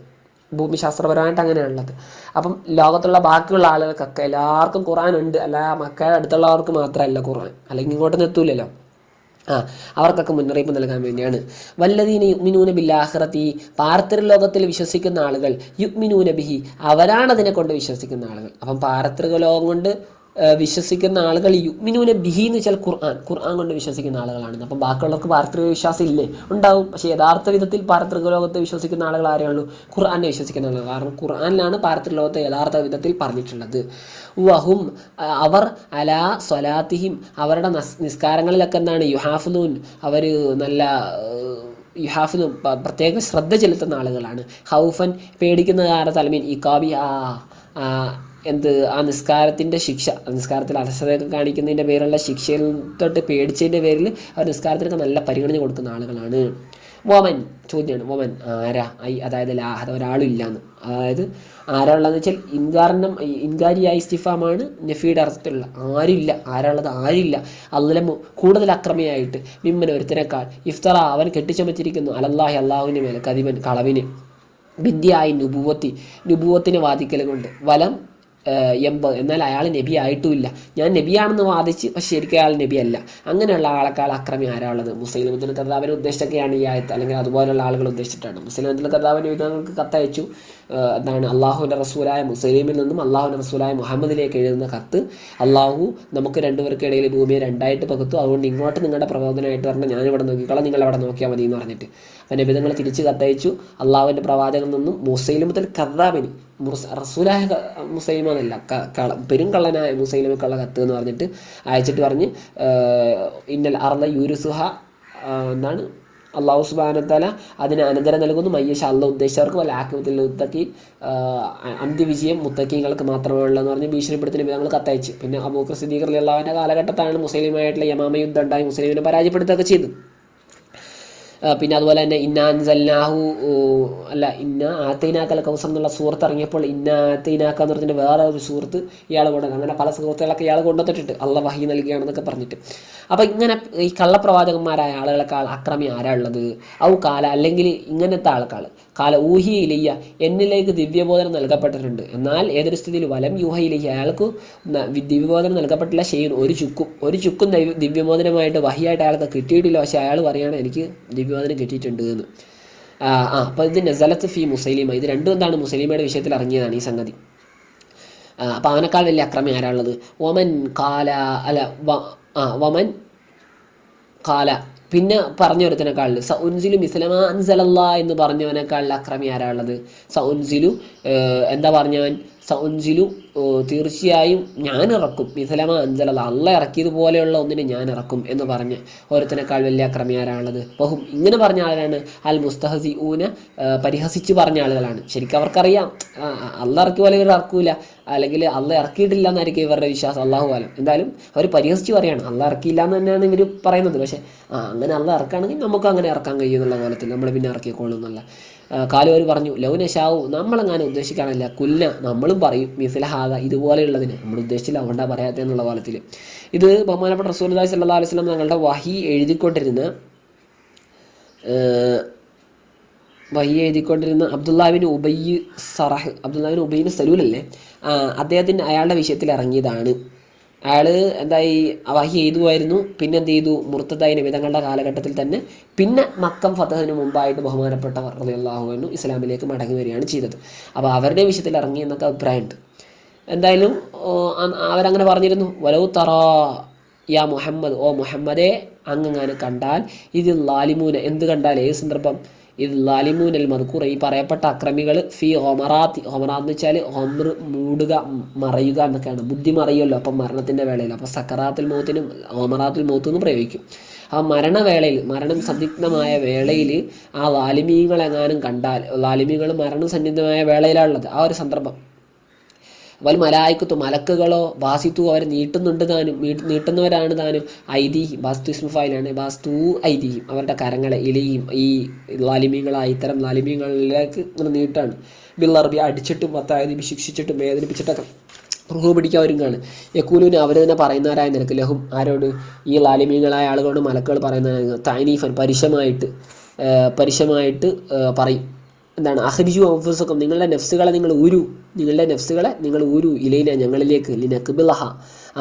ഭൂമിശാസ്ത്രപരമായിട്ട് അങ്ങനെയാണുള്ളത്. അപ്പം ലോകത്തുള്ള ബാക്കിയുള്ള ആളുകൾക്കൊക്കെ എല്ലാവർക്കും ഖുറാൻ ഉണ്ട് അല്ല മക്കളുടെ അടുത്തുള്ളവർക്ക് മാത്രമല്ല ഖുറാൻ അല്ലെങ്കിൽ ഇങ്ങോട്ട് എത്തൂലല്ലോ. ആ അവർക്കൊക്കെ മുന്നറിയിപ്പ് നൽകാൻ വേണ്ടിയാണ്. വല്ലതീന യുഗ്മിനൂന ബില്ലാഹ്റത്തി പാർത്തര ലോകത്തിൽ വിശ്വസിക്കുന്ന ആളുകൾ യുഗ്മിനൂന ബിഹി അവരാണ് അതിനെ കൊണ്ട് വിശ്വസിക്കുന്ന ആളുകൾ. അപ്പം പാരത്രിക ലോകം കൊണ്ട് വിശ്വസിക്കുന്ന ആളുകൾ യുഗ്മിനൂന ബിഹി എന്ന് വെച്ചാൽ ഖുർആൻ. ഖുർആൻ കൊണ്ട് വിശ്വസിക്കുന്ന ആളുകളാണ്. അപ്പം ബാക്കിയുള്ളവർക്ക് പാരത്രിക വിശ്വാസം ഇല്ലേ ഉണ്ടാവും. പക്ഷേ യഥാർത്ഥ വിധത്തിൽ പാരത്രിക ലോകത്തെ വിശ്വസിക്കുന്ന ആളുകൾ ആരെയുള്ളൂ ഖുർആനെ വിശ്വസിക്കുന്ന ആളുകൾ. കാരണം ഖുർആനിലാണ് പാരത്രിക ലോകത്തെ യഥാർത്ഥ വിധത്തിൽ പറഞ്ഞിട്ടുള്ളത്. വഹും അവർ അലാ സ്വലാത്തിഹിം അവരുടെ നസ്- നിസ്കാരങ്ങളിലൊക്കെ എന്താണ്? യുഹാഫ്നൂൻ അവർ നല്ല യുഹാഫിനും പ്രത്യേക ശ്രദ്ധ ചെലുത്തുന്ന ആളുകളാണ്. ഹൗഫൻ പേടിക്കുന്ന കാരണത്താൽ മീൻ ഈ കാബി ആ ആ, എന്ത്? ആ നിസ്കാരത്തിന്റെ ശിക്ഷ. നിസ്കാരത്തിൽ അലസതയൊക്കെ കാണിക്കുന്നതിന്റെ പേരുള്ള ശിക്ഷയിൽ തൊട്ട് പേടിച്ചതിന്റെ പേരിൽ അവർ നിസ്കാരത്തിനൊക്കെ നല്ല പരിഗണന കൊടുക്കുന്ന ആളുകളാണ്. വോമൻ. ചോദ്യമാണ്. വോമൻ. ആരാ? ഐ അതായത് ലാഹത ഒരാളും ഇല്ലാന്ന് അതായത് ആരാ വെച്ചാൽ ഇൻകാരണം ഇൻകാരിയായ ഇസ്തിഫാമാണ് നഫീയുടെ അർത്ഥത്തിലുള്ള ആരില്ല ആരാളത് ആരില്ല അല്ലമു കൂടുതൽ അക്രമിയായിട്ട് മിമ്മൻ ഒരുത്തനേക്കാൾ ഇഫ്തറ അവൻ കെട്ടിച്ചമച്ചിരിക്കുന്നു. അലല്ലാഹി അള്ളാഹുവിന്റെ മേലെ കതിവൻ കളവിന്. ബിന്ദിയായി നുബുവത്തി നുബുവത്തിന് വാദിക്കൽ കൊണ്ട് വലം എൺപത്. എന്നാൽ അയാൾ നബി ആയിട്ടുമില്ല ഞാൻ നബിയാണെന്ന് വാദിച്ച് പക്ഷെ ശരിക്കും അയാൾ നബിയല്ല. അങ്ങനെയുള്ള ആളെക്കാൾ അക്രമി ആരാ ഉള്ളത്? മുസ്ലിം മുദ്ദുൽ കർത്താവിനെ ഉദ്ദേശിച്ചൊക്കെയാണ് ഈ ആയത്ത്. അല്ലെങ്കിൽ അതുപോലെയുള്ള ആളുകൾ ഉദ്ദേശിച്ചിട്ടാണ്. മുസ്ലിം മുദ്ദുൽ കർത്താവിന് വിധങ്ങൾക്ക് കത്തയച്ചു. എന്താണ് അള്ളാഹുവിന്റെ റസൂലായ മുസ്ലിമിൽ നിന്നും അള്ളാഹുവിന്റെ റസൂലായ മുഹമ്മദിലേക്ക് എഴുതുന്ന കത്ത്. അള്ളാഹു നമുക്ക് രണ്ടുപേർക്ക് ഇടയിൽ ഭൂമിയെ രണ്ടായിട്ട് പകുത്തു. അതുകൊണ്ട് ഇങ്ങോട്ട് നിങ്ങളുടെ പ്രബോധനമായിട്ട് പറഞ്ഞാൽ ഞാനിവിടെ നോക്കിക്കോളാം. നിങ്ങൾ അവിടെ നോക്കിയാൽ മതി എന്ന് പറഞ്ഞിട്ട്. അപ്പം നബിതങ്ങൾ തിരിച്ച് കത്തയച്ചു. അള്ളാഹുവിന്റെ പ്രവാചകനിൽ നിന്നും മുസൈലിമത്തിൽ കർദാബിന് റസൂലായ എന്നല്ല കള്ളനായ കള- കള്ള കത്ത് എന്ന് പറഞ്ഞിട്ട് അയച്ചിട്ട് പറഞ്ഞ് ഇന്നൽ അർല യൂരുസുഹ എന്നാണ് അള്ളാഹു സുബാനത്തല അതിന് അനന്തരം നൽകുന്നു. മയ്യഷ അള്ള ഉദ്ദേശിച്ചവർക്ക് വല്ല ആക്രമത്തിൽ മുത്തക്കി അന്ത്യവിജയം മുത്തക്കീങ്ങൾക്ക് എന്ന് പറഞ്ഞ് ഭീഷണിപ്പെടുത്തിന് വിധങ്ങൾ കത്തയച്ചു. പിന്നെ അബൂക്കർ സിദ്ദീഖർ അള്ളാഹുവിന്റെ കാലഘട്ടത്താണ് മുസ്ലിമായിട്ടുള്ള യമാമ യുദ്ധം ഉണ്ടായി. മുസ്ലിമിനെ പരാജയപ്പെടുത്തുകയൊക്കെ ചെയ്തു. പിന്നെ അതുപോലെ തന്നെ ഇന്നാൻസല്ലാഹു അല്ല ഇന്ന ആത്തൈനാക്കൽ കൗസർ എന്നുള്ള സുഹൃത്ത് ഇറങ്ങിയപ്പോൾ ഇന്ന ആത്തൈനാക്ക എന്ന് പറഞ്ഞിട്ട് വേറെ ഒരു സുഹൃത്ത് ഇയാൾ കൊണ്ടുവന്നു. അങ്ങനെ പല സുഹൃത്തുക്കളൊക്കെ ഇയാൾ കൊണ്ടുവന്നിട്ടുണ്ട്. അള്ള വഹി നൽകുകയാണെന്നൊക്കെ പറഞ്ഞിട്ട്. അപ്പൊ ഇങ്ങനെ ഈ കള്ളപ്രവാചകന്മാരായ ആളുകളെക്കാൾ അക്രമി ആരാ ഉള്ളത്? ഔ കാല അല്ലെങ്കിൽ ഇങ്ങനത്തെ ആൾക്കാൾ കാല ഊഹിയിലയ്യ എന്നിലേക്ക് ദിവ്യബോധനം നൽകപ്പെട്ടിട്ടുണ്ട്. എന്നാൽ ഏതൊരു സ്ഥിതിയിൽ വലം യൂഹയിലേക്ക് അയാൾക്ക് ദിവ്യബോധനം നൽകപ്പെട്ടില്ല. ചെയ്യും ഒരു ചുക്കും ഒരു ചുക്കും ദൈവ- ദിവ്യബോധനമായിട്ട് വഹിയായിട്ട് അയാൾക്ക് കിട്ടിയിട്ടില്ല. പക്ഷെ അയാൾ പറയുകയാണ് എനിക്ക് ദിവ്യബോധനം കിട്ടിയിട്ടുണ്ട് എന്ന്. ആ ആ അപ്പൊ ഇത് നസലത്ത് ഫി മുസൈലിമ. ഇത് രണ്ടും എന്താണ് മുസൈലിമയുടെ വിഷയത്തിൽ ഇറങ്ങിയതാണ് ഈ സംഗതി. അപ്പം അവനേക്കാൾ വലിയ അക്രമം ആരാളുള്ളത് ഒമൻ കാല അല്ല വമൻ കാല പിന്നെ പറഞ്ഞൊരുത്തനേക്കാളിൽ സ ഉൻസിലു മിസ്ലമാ അൻസലല്ലാ എന്ന് പറഞ്ഞവനേക്കാളിൽ അക്രമി ആരാളുള്ളത് ഉള്ളത്. ഉൻസിലു ഏഹ്, എന്താ പറഞ്ഞവൻ? സ ഉൻസിലു ഏഹ്, തീർച്ചയായും ഞാൻ ഇറക്കും മിഥലമ അഞ്ചലത അള്ള ഇറക്കിയതുപോലെയുള്ള ഒന്നിനെ ഞാൻ ഇറക്കും എന്ന് പറഞ്ഞ് ഓരോരുത്തനേക്കാൾ വലിയ അക്രമിയാരാണുള്ളത്. ബഹും. ഇങ്ങനെ പറഞ്ഞ ആളാണ് അൽ മുസ്തഹസി ഊന പരിഹസിച്ച് പറഞ്ഞ ആളുകളാണ്. ശരിക്കും അവർക്കറിയാം. അള്ള ഇറക്കി പോലെ ഇവർ ഇറക്കൂല. അല്ലെങ്കിൽ അള്ള ഇറക്കിയിട്ടില്ല എന്നായിരിക്കും ഇവരുടെ വിശ്വാസം. അള്ളാഹു കാലം എന്തായാലും അവർ പരിഹസിച്ച് പറയാണ്. അള്ള ഇറക്കിയില്ല എന്ന് തന്നെയാണ് ഇവർ പറയുന്നത്. പക്ഷേ ആ അങ്ങനെ അള്ള ഇറക്കുകയാണെങ്കിൽ നമുക്ക് അങ്ങനെ ഇറക്കാൻ കഴിയുമെന്നുള്ള കോലത്തിൽ നമ്മൾ പിന്നെ ഇറക്കിക്കോളും എന്നുള്ള. കാലുവർ പറഞ്ഞു ലൗനശാവു നമ്മളെങ്ങനെ ഉദ്ദേശിക്കാനല്ല. കുല്ല നമ്മളും പറയും മിസിലഹാദ ഇതുപോലെയുള്ളതിന്. നമ്മൾ ഉദ്ദേശിച്ചില്ല അതുകൊണ്ടാണ് പറയാത്ത എന്നുള്ള കാലത്തിൽ ഇത് ബഹുമാനപ്പെട്ട റസൂൽ സല്ലാ അലൈഹി സ്വലം തങ്ങളുടെ വഹി എഴുതിക്കൊണ്ടിരുന്ന വഹി എഴുതിക്കൊണ്ടിരുന്ന അബ്ദുല്ലാബിൻ ഉബയ്യ് സറഹ് അബ്ദുല്ലാബിൻ ഉബൈൻ സലൂലല്ലേ? അദ്ദേഹത്തിന്റെ അയാളുടെ വിഷയത്തിൽ ഇറങ്ങിയതാണ്. അയാൾ എന്തായി വഹി എഴുതുമായിരുന്നു പിന്നെ എന്ത് ചെയ്തു? മുർത്തതായി നിമിതങ്ങളുടെ കാലഘട്ടത്തിൽ തന്നെ പിന്നെ മക്കം ഫതഹിന് മുമ്പായിട്ട് ബഹുമാനപ്പെട്ടവർ അള്ളാഹുവിനു ഇസ്ലാമിലേക്ക് മടങ്ങി വരികയാണ് ചെയ്തത്. അപ്പോൾ അവരുടെ വിഷയത്തിൽ ഇറങ്ങി എന്നൊക്കെ അഭിപ്രായമുണ്ട്. എന്തായാലും അവരങ്ങനെ പറഞ്ഞിരുന്നു വലൗ തറാ യാ മുഹമ്മദ്. ഓ മുഹമ്മദേ അങ്ങങ്ങനെ കണ്ടാൽ ഇത് ലാലിമൂന എന്ത് കണ്ടാൽ ഏത് സന്ദർഭം? ഇത് അൽ മദ്കൂർ ഈ പറയപ്പെട്ട അക്രമികൾ ഫി ഹൊമറാത്തി ഹൊമറാത്ത് എന്ന് വെച്ചാൽ ഹൊമർ മൂടുക മറയുക എന്നൊക്കെയാണ്. ബുദ്ധി മറയുമല്ലോ അപ്പം മരണത്തിന്റെ വേളയിൽ. അപ്പോൾ സക്കറാത്തുൽ മൗത്തിനും ഹോമറാത്തുൽ മൗത്ത് എന്ന് പ്രയോഗിക്കും. ആ മരണവേളയിൽ മരണം സന്നിഗ്ധമായ വേളയിൽ ആ ലാലിമീങ്ങളെങ്ങാനും കണ്ടാൽ ലാലിമീങ്ങൾ മരണം സന്നിഗ്ധമായ വേളയിലാണുള്ളത്. ആ ഒരു സന്ദർഭം. വൽ മലായിക്കത്തു മലക്കുകളോ ബാസിത്തു അവർ നീട്ടുന്നുണ്ട് താനും നീട്ടുന്നവരാണ് താനും. ഐതിഹ്യം ബാസ്തു ഇസ്മുഫായിലാണ് ബാസ്തു ഐതിഹ്യം അവരുടെ കരങ്ങളെ ഇലയും ഈ ലാലിമീങ്ങളായ ഇത്തരം ലാലിമീങ്ങളിലേക്ക് ഇങ്ങനെ നീട്ടാണ്. ബില്ലറബി അടിച്ചിട്ടും പത്തായത് ശിക്ഷിച്ചിട്ടും വേദനിപ്പിച്ചിട്ടൊക്കെ റുഹു പിടിക്കാവരും കാണും. യക്കൂലുവിന് അവർ തന്നെ പറയുന്നവരായ നിനക്ക് ലഹും ആരോട് ഈ ലാലിമീങ്ങളായ ആളുകളോട് മലക്കുകൾ പറയുന്ന തൈനീഫൻ പരിശമായിട്ട് പരിശമായിട്ട് പറയും. എന്താണ് അഹബിജു അഫുസക്കും നിങ്ങളുടെ നെഫ്സുകളെ നിങ്ങൾ ഊരു. നിങ്ങളുടെ നെഫ്സുകളെ നിങ്ങൾ ഊരു. ഇലയിന ഞങ്ങളിലേക്ക് ലിനക്കബിലഹ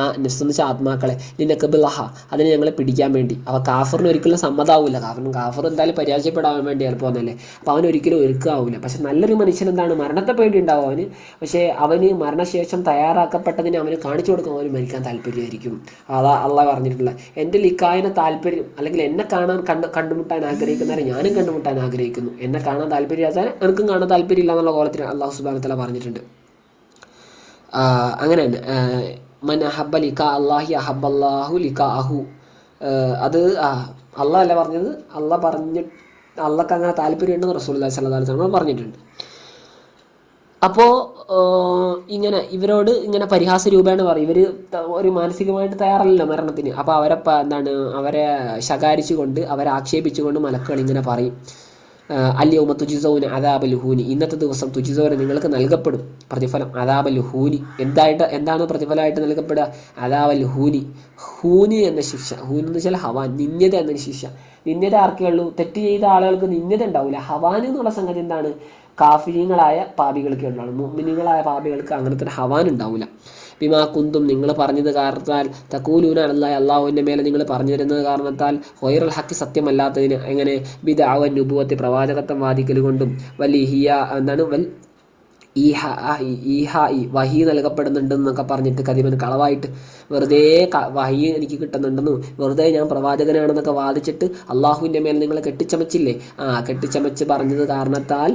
ആ നെഫ്സ് ആത്മാക്കളെ ലിനക്കബിലഹ അതിനെ ഞങ്ങളെ പിടിക്കാൻ വേണ്ടി. അവ കാഫറിന് ഒരിക്കലും സമ്മതാവില്ല കാരണം കാഫർ എന്തായാലും പരാജയപ്പെടാൻ വേണ്ടി ചിലപ്പോൾ ഒന്നല്ലേ അപ്പോൾ അവൻ ഒരിക്കലും ഒരുക്കാവില്ല പക്ഷെ നല്ലൊരു മനുഷ്യൻ എന്താണ്? മരണത്തെ പേടി ഉണ്ടാവും അവന്. പക്ഷേ അവന് മരണശേഷം തയ്യാറാക്കപ്പെട്ടതിനെ അവന് കാണിച്ചു കൊടുക്കാൻ അവന് മരിക്കാൻ താല്പര്യമായിരിക്കും. അതാ അള്ള പറഞ്ഞിട്ടുള്ള എന്റെ ലിക്കായനെ താല്പര്യം അല്ലെങ്കിൽ എന്നെ കാണാൻ കണ്ട് കണ്ടുമുട്ടാൻ ആഗ്രഹിക്കുന്നവരെ ഞാനും കണ്ടുമുട്ടാൻ ആഗ്രഹിക്കുന്നു. എന്നെ കാണാൻ താല്പര്യമില്ലാത്ത എനിക്കും കാണാൻ താല്പര്യമില്ല എന്നുള്ള കോലത്തിൽ അള്ളാഹു സുബാനത്തല പറഞ്ഞിട്ടുണ്ട്. അങ്ങനെ മൻ അഹബ്ബ ലിക അള്ളാഹി അള്ളാഹു ലിക്ക അഹു അത് അള്ളാഹ് അല്ല പറഞ്ഞത്? അള്ളാഹ് പറഞ്ഞ അള്ളക്ക് അങ്ങനെ താല്പര്യമുണ്ടെന്ന് റസൂൽ അലൈഹി വസല്ലം പറഞ്ഞിട്ടുണ്ട്. അപ്പോൾ ഇങ്ങനെ ഇവരോട് ഇങ്ങനെ പരിഹാസ രൂപേണ പറയും. ഇവർ ഒരു മാനസികമായിട്ട് തയ്യാറല്ലല്ലോ മരണത്തിന്. അപ്പോൾ അവരെ എന്താണ് അവരെ ശകാരിച്ചുകൊണ്ട് അവരെ ആക്ഷേപിച്ചുകൊണ്ട് മലക്കുകൾ ഇങ്ങനെ പറയും. അല്യവുമ തുജിസൗന് അദാബൽ ഹൂനി. ഇന്നത്തെ ദിവസം തുജിസോന് നിങ്ങൾക്ക് നൽകപ്പെടും. പ്രതിഫലം അതാബൽ ഹൂനി. എന്തായിട്ട് എന്താണ് പ്രതിഫലമായിട്ട് നൽകപ്പെടുക? അതാബൽ ഹൂനി. ഹൂനി എന്ന ശിക്ഷ. ഹൂനി എന്ന് വെച്ചാൽ ഹവാൻ. നിന്യത എന്ന ശിക്ഷ. നിന്യത ആർക്കേ ഉള്ളൂ? തെറ്റ് ചെയ്ത ആളുകൾക്ക് നിന്യത ഉണ്ടാവില്ല. ഹവാൻ എന്നുള്ള സംഗതി എന്താണ്? കാഫിര്യങ്ങളായ പാപികൾക്ക് ഉണ്ടാവും മുഅ്മിനീങ്ങളായ പാപികൾക്ക് അങ്ങനത്തെ ഹവാൻ ഉണ്ടാവില്ല. ബിമാ കുന്തും നിങ്ങൾ പറഞ്ഞത് കാരണത്താൽ തക്കൂലൂന അള്ളാഹുവിന്റെ മേലെ നിങ്ങൾ പറഞ്ഞു തരുന്നത് കാരണത്താൽ ഹൊയറൽ ഹക്ക് സത്യമല്ലാത്തതിന് എങ്ങനെ? ബിദാവൻ നുബുവത്തെ പ്രവാചകത്വം വാദിക്കൽ കൊണ്ടും വലിയ എന്താണ്? വൽ ഈഹ ഈഹ ഈ വഹി പറഞ്ഞിട്ട് കതിമൻ കളവായിട്ട് വെറുതെ വഹി എനിക്ക് കിട്ടുന്നുണ്ടെന്നും വെറുതെ ഞാൻ പ്രവാചകനാണെന്നൊക്കെ വാദിച്ചിട്ട് അള്ളാഹുവിന്റെ മേൽ നിങ്ങൾ കെട്ടിച്ചമച്ചില്ലേ? ആ കെട്ടിച്ചമച്ച് പറഞ്ഞത് കാരണത്താൽ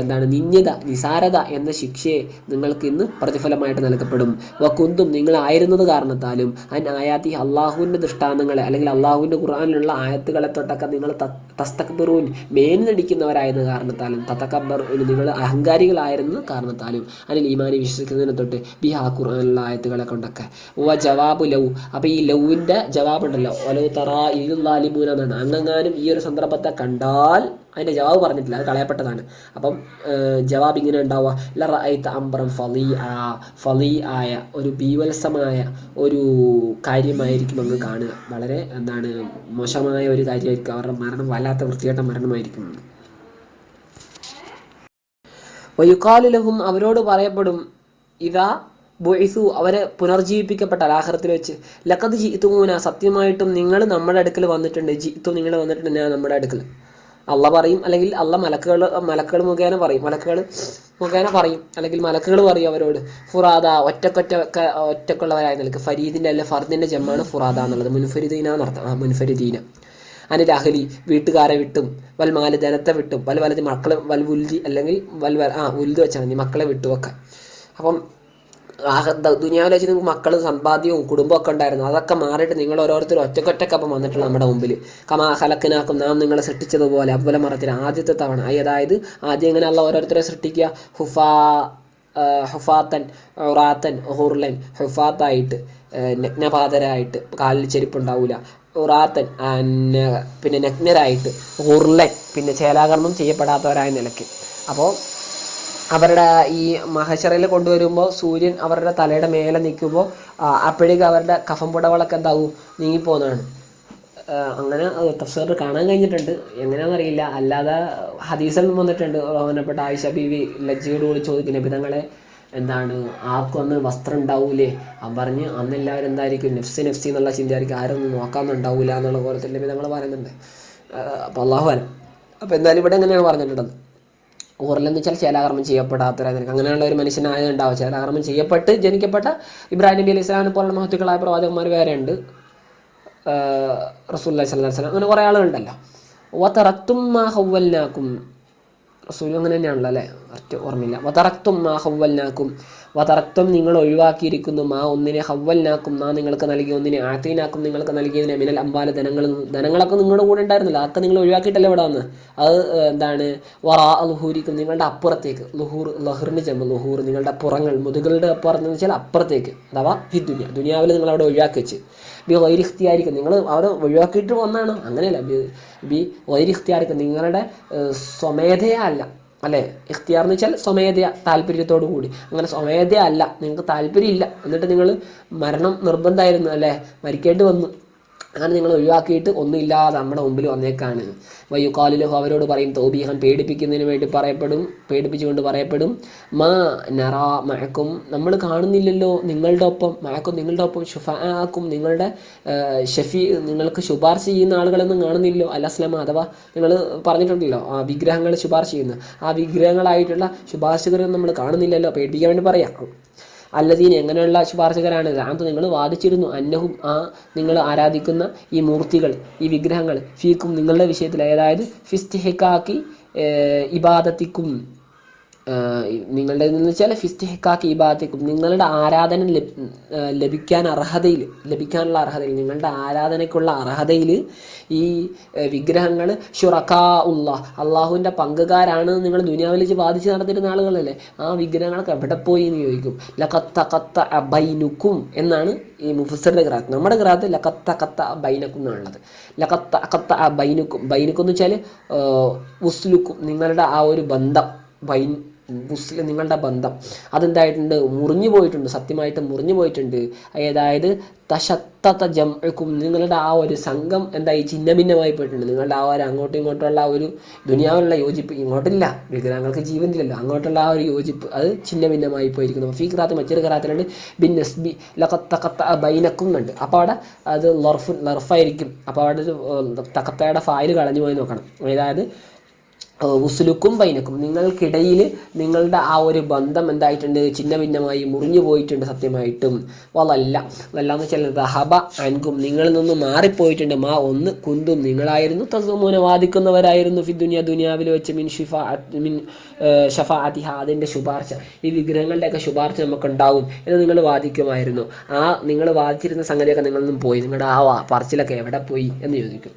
എന്താണ് നിന്യത നിസാരത എന്ന ശിക്ഷയെ നിങ്ങൾക്ക് ഇന്ന് പ്രതിഫലമായിട്ട് നൽകപ്പെടും. വക്കുന്തും നിങ്ങളായിരുന്നത് കാരണത്താലും അൻ ആയാത്തി അള്ളാഹുവിന്റെ ദൃഷ്ടാന്തങ്ങളെ അല്ലെങ്കിൽ അള്ളാഹുവിന്റെ ഖുർആനിലുള്ള ആയത്തുകളെ തൊട്ടൊക്കെ നിങ്ങൾ തസ്തക്ബറൂൻ മേനടിക്കുന്നവരായിരുന്ന കാരണത്താലും തത്തക്കബർ നിങ്ങൾ അഹങ്കാരികളായിരുന്ന കാരണത്താലും അനിൽ ഈമാനി വിശ്വസിക്കുന്നതിനെ തൊട്ട് ബിഹാ ഖുർആാനുള്ള ആയത്തുകളെ കൊണ്ടൊക്കെ. വ ജവാബ് ലവ് അപ്പൊ ഈ ലവിന്റെ ജവാബ് ഉണ്ടല്ലോ ഒലവ് തറ ഇലാലിമൂന എന്നാണ്. അങ്ങെങ്ങാനും ഈ ഒരു സന്ദർഭത്തെ കണ്ടാൽ അതിന്റെ ജവാബ് പറഞ്ഞിട്ടില്ല. അത് കളയപ്പെട്ടതാണ്. അപ്പം ജവാബ് ഇങ്ങനെ ഉണ്ടാവുക. ആയ ഒരു ബീവത്സമായ ഒരു കാര്യമായിരിക്കും അങ്ങ് കാണുക. വളരെ എന്താണ് മോശമായ ഒരു കാര്യമായിരിക്കും. അവരുടെ മരണം വല്ലാത്ത വൃത്തികെട്ട മരണമായിരിക്കും. വയുക്കാലുലഹും അവരോട് പറയപ്പെടും ഇതാ ബൊയ്സു അവരെ പുനർജീവിപ്പിക്കപ്പെട്ട അലാഹരത്തിൽ വെച്ച്. ലക്കത് ജീത്തുമൂന സത്യമായിട്ടും നിങ്ങൾ നമ്മുടെ അടുക്കൽ വന്നിട്ടുണ്ട്. ജീത്തു നിങ്ങൾ വന്നിട്ടുണ്ട് ഞാൻ നമ്മുടെ അടുക്കൽ. അള്ള പറയും അല്ലെങ്കിൽ അള്ള മലക്കുകൾ മലക്കുകൾ മുഖേന പറയും. മലക്കുകൾ മുഖേന പറയും അല്ലെങ്കിൽ മലക്കുകൾ പറയും അവരോട്. ഫുറാദ ഒറ്റക്കൊറ്റ ഒറ്റക്കുള്ളവരായ നിലയ്ക്ക് ഫരീദിന്റെ അല്ല ഫർദിന്റെ ജമ്മാണ് ഫുറാദ എന്നുള്ളത്. മുൻഫരിദീന എന്നർത്ഥം ആ മുൻഫരിദീന. അനിൽ അഹലി വീട്ടുകാരെ വിട്ടും വൽമാല ജനത്തെ വിട്ടും വൽ വലത് മക്കളെ വൽ ഉൽദി അല്ലെങ്കിൽ വൽ ആ ഉൽദ് വെച്ചാൽ മതി മക്കളെ വിട്ടുമൊക്കെ അപ്പം ദുനിയാവിൽ വെച്ച് നിങ്ങൾക്ക് മക്കളും സമ്പാദ്യവും കുടുംബമൊക്കെ ഉണ്ടായിരുന്നു. അതൊക്കെ മാറിയിട്ട് നിങ്ങൾ ഓരോരുത്തരും ഒറ്റക്കൊറ്റക്ക് അപ്പം വന്നിട്ടുള്ള നമ്മുടെ മുമ്പിൽ കമാ ഹലക്കിനാക്കും നാം നിങ്ങളെ സൃഷ്ടിച്ചതുപോലെ അതുപോലെ മറത്തിൽ ആദ്യത്തെ തവണ. അതായത് ആദ്യം ഇങ്ങനെയുള്ള ഓരോരുത്തരെ സൃഷ്ടിക്കുക. ഹുഫാ ഹുഫാത്തൻ റാത്തൻ ഹുർലൻ ഹുഫാത്തായിട്ട് നഗ്നപാതരായിട്ട് കാലിൽ ചെരുപ്പുണ്ടാവില്ല ഉറാത്തൻ പിന്നെ നഗ്നരായിട്ട് ഉർലൻ പിന്നെ ചേലാകർമ്മം ചെയ്യപ്പെടാത്തവരായ നിലയ്ക്ക്. അപ്പോൾ അവരുടെ ഈ മഹശറയിൽ കൊണ്ടുവരുമ്പോൾ സൂര്യൻ അവരുടെ തലയുടെ മേലെ നിൽക്കുമ്പോൾ അപ്പോഴേക്കും അവരുടെ കഫം പുടവളൊക്കെ എന്താവും നീങ്ങിപ്പോകുന്നതാണ്. അങ്ങനെ തഫ്സീർ കാണാൻ കഴിഞ്ഞിട്ടുണ്ട്. എങ്ങനെയാണെന്നറിയില്ല. അല്ലാതെ ഹദീസിൽ വന്നിട്ടുണ്ട്. ബഹുമാനപ്പെട്ട ആയിഷ ബീവി ലജ്ജയോടുകൂടി ചോദിക്കുന്ന നബിതങ്ങളെ എന്താണ്? ആർക്കൊന്ന് വസ്ത്രം ഉണ്ടാവൂലേ? അവൻ പറഞ്ഞ് അന്ന് എല്ലാവരും എന്തായിരിക്കും? നെഫ്സി നെഫ്സി എന്നുള്ള ചിന്തയായിരിക്കും ആരും ഒന്നും നോക്കാന്നുണ്ടാവൂല എന്നുള്ള പോലത്തെ നമ്മൾ പറയുന്നുണ്ട്. അപ്പോൾ അള്ളാഹു അലം. അപ്പോൾ എന്തായാലും ഇവിടെ എങ്ങനെയാണ് പറഞ്ഞിട്ടുള്ളത്. ഊറിലെന്ന് വെച്ചാൽ ചേലാകർമ്മം ചെയ്യപ്പെടാത്തവരായിരിക്കും അങ്ങനെയുള്ള ഒരു മനുഷ്യനായതുണ്ടാവും. ചേലാകർമ്മം ചെയ്യപ്പെട്ട് ജനിക്കപ്പെട്ട ഇബ്രാഹിം നബി അലൈഹി സ്വലാമിനെ പോലുള്ള മഹത്തുക്കളായ പ്രവാചകന്മാർ വേറെ ഉണ്ട്. റസൂല്ലാ സല്ലാ വസ്ലാം അങ്ങനെ കുറേ ആളുകളുണ്ടല്ലോ. വതറക്തും മാ ഹവ്വൽനാക്കും റസൂലും അങ്ങനെ തന്നെയാണല്ലോ അല്ലേ? കറക്റ്റ് ഓർമ്മയില്ല. വതറക്തും മാ ഹവ്വൽനാക്കും വതറക്തും നിങ്ങൾ ഒഴിവാക്കിയിരിക്കുന്നു. മാ ഒന്നിനെ ഹവ്വൽനാക്കും മാ നിങ്ങൾക്ക് നൽകിയ ഒന്നിനെ ആത്തീനാക്കും നിങ്ങൾക്ക് നൽകിയതിനെ മിനൽ അമ്പാല ധനങ്ങൾ ധനങ്ങളൊക്കെ നിങ്ങളുടെ കൂടെ ഉണ്ടായിരുന്നില്ല. അതൊക്കെ നിങ്ങൾ ഒഴിവാക്കിയിട്ടല്ലേ ഇവിടെ വന്ന്? അത് എന്താണ്? വറാ ലുഹൂരിക്കും നിങ്ങളുടെ അപ്പുറത്തേക്ക്. ലുഹൂർ ലഹറിന് ചെമ്പ് ലുഹൂർ നിങ്ങളുടെ പുറങ്ങൾ മുതുകളുടെ അപ്പുറത്ത് എന്ന് വെച്ചാൽ അപ്പുറത്തേക്ക്. അഥവാ ഹി ദുനിയ. ദുനിയാവിൽ നിങ്ങൾ അവിടെ ഒഴിവാക്കി വെച്ച്. ബി വൈരിഖ്തിയായിരിക്കും നിങ്ങൾ അവരെ ഒഴിവാക്കിയിട്ട് വന്നാണ്. അങ്ങനെയല്ല ബി ബി വൈരിഖ്തിയായിരിക്കും നിങ്ങളുടെ സ്വമേധയാ അല്ല. അല്ലേ? ഇഖ്തിയാർ എന്ന് വെച്ചാൽ സ്വമേധയ താല്പര്യത്തോടു കൂടി. അങ്ങനെ സ്വമേധയ അല്ല. നിങ്ങൾക്ക് താല്പര്യമില്ല. എന്നിട്ട് നിങ്ങൾ മരണം നിർബന്ധമായിരുന്നു അല്ലേ? മരിക്കേണ്ടി വന്നു. അങ്ങനെ നിങ്ങൾ ഒഴിവാക്കിയിട്ട് ഒന്നുമില്ലാതെ നമ്മുടെ മുമ്പിൽ വന്നേക്കാണ്. വയ്യുക്കാലിലഹു അവരോട് പറയും തോബീഹൻ പേടിപ്പിക്കുന്നതിന് വേണ്ടി പറയപ്പെടും പേടിപ്പിച്ചുകൊണ്ട് പറയപ്പെടും. മാ നറാ മഴക്കും നമ്മൾ കാണുന്നില്ലല്ലോ നിങ്ങളുടെ ഒപ്പം. മഴക്കും നിങ്ങളുടെ ഒപ്പം ഷുഫാക്കും നിങ്ങളുടെ ഷെഫി നിങ്ങൾക്ക് ശുപാർശ ചെയ്യുന്ന ആളുകളൊന്നും കാണുന്നില്ലല്ലോ. അല്ലാസ്ലാമ അഥവാ നിങ്ങൾ പറഞ്ഞിട്ടുണ്ടല്ലോ ആ വിഗ്രഹങ്ങൾ ശുപാർശ ചെയ്യുന്ന. ആ വിഗ്രഹങ്ങളായിട്ടുള്ള ശുപാർശകരെ നമ്മൾ കാണുന്നില്ലല്ലോ. പേടിപ്പിക്കാൻ വേണ്ടി പറയാം. അല്ലദീൻ എങ്ങനെയുള്ള ശുപാർശകരാണ്? അത് നിങ്ങൾ വാദിച്ചിരുന്നു. അന്നഹും ആ നിങ്ങൾ ആരാധിക്കുന്ന ഈ മൂർത്തികൾ ഈ വിഗ്രഹങ്ങൾ ഫീക്കും നിങ്ങളുടെ വിഷയത്തിൽ അതായത് ഫിസ്റ്റിഹിക്കാക്കി ഇബാദത്തിക്കും നിങ്ങളുടെ എന്ന് വെച്ചാൽ ഫിസ്റ്റിഹിക്കാക്കി ഇബാദത്തിക്കും നിങ്ങളുടെ ആരാധന ലഭിക്കാൻ അർഹതയിൽ ലഭിക്കാനുള്ള അർഹതയിൽ നിങ്ങളുടെ ആരാധനയ്ക്കുള്ള അർഹതയിൽ ഈ വിഗ്രഹങ്ങൾ ഷുറക്കാ ഉള്ള അള്ളാഹുവിന്റെ പങ്കുകാരാണ് നിങ്ങൾ ദുനിയാവിൽ വെച്ച് വാദിച്ച് നടത്തിയിരുന്ന ആളുകളല്ലേ? ആ വിഗ്രഹങ്ങളൊക്കെ എവിടെ പോയി എന്ന് ചോദിക്കും. ലക്കത്ത കത്ത അബൈനുക്കും എന്നാണ് ഈ മുഫസറിന്റെ ഗ്രാത്ത് നമ്മുടെ ഗ്രാത്ത് ലക്കത്ത കത്ത ബൈനക്കും എന്നുള്ളത് ലക്കത്ത കത്ത ബൈനുക്കും ബൈനുക്കും എന്ന് വെച്ചാൽ ഉസ്ലുക്കും നിങ്ങളുടെ ആ ഒരു ബന്ധം മുസ്ലിം നിങ്ങളുടെ ബന്ധം. അതെന്തായിട്ടുണ്ട്? മുറിഞ്ഞു പോയിട്ടുണ്ട്. സത്യമായിട്ട് മുറിഞ്ഞു പോയിട്ടുണ്ട്. അതായത് തശത്തത ജംക്കും നിങ്ങളുടെ ആ ഒരു സംഘം എന്തായി? ചിന്ന ഭിന്നമായി പോയിട്ടുണ്ട്. നിങ്ങളുടെ ആ ഒരു അങ്ങോട്ടും ഇങ്ങോട്ടുള്ള ഒരു ദുനിയാവിലുള്ള യോജിപ്പ് ഇങ്ങോട്ടില്ല. വിഗ്രഹങ്ങൾക്ക് ജീവനില്ലല്ലോ. അങ്ങോട്ടുള്ള ആ ഒരു യോജിപ്പ് അത് ചിന്ന ഭിന്നമായി പോയിരിക്കുന്നു. ഫീ ഖറാത്ത് മറ്റൊരു ഖറാത്തിലുണ്ട്. ബിൻ നസ്ബി ലക്കത്തക്കത്ത കത്ത ബൈനക്കും എന്നുണ്ട് അപ്പോൾ അവിടെ അത് ലർഫ് ലർഫായിരിക്കും. അപ്പോൾ അവിടെ ഒരു തക്കത്തയുടെ ഫായിൽ കളഞ്ഞു പോയി നോക്കണം. അതായത് ഉസുലുക്കും ബൈനക്കും. നിങ്ങൾക്കിടയിൽ നിങ്ങളുടെ ആ ഒരു ബന്ധം എന്തായിട്ടുണ്ട്? ചിന്ന ഭിന്നമായി മുറിഞ്ഞു പോയിട്ടുണ്ട് സത്യമായിട്ടും. വളല്ല വല്ല എന്ന് വെച്ചാൽ ദഹബ അൻകും നിങ്ങളിൽ നിന്ന് മാറിപ്പോയിട്ടുണ്ട്. മാ ഒന്ന് കുന്തും നിങ്ങളായിരുന്നു. തസമൂന വാദിക്കുന്നവരായിരുന്നു ഫി ദുനിയ. ദുനിയാവിൽ വെച്ച് മിൻ ഷിഫ മിൻ ഷഫ അതിഹ അതിന്റെ ശുപാർശ. ഈ വിഗ്രഹങ്ങളുടെയൊക്കെ ശുപാർശ നമുക്കുണ്ടാവും എന്ന് നിങ്ങൾ വാദിക്കുമായിരുന്നു. ആ നിങ്ങൾ വാദിച്ചിരുന്ന സംഗതിയൊക്കെ നിങ്ങളിൽ നിന്നും പോയി. നിങ്ങളുടെ ആ പറച്ചിലൊക്കെ എവിടെ പോയി എന്ന് ചോദിക്കും.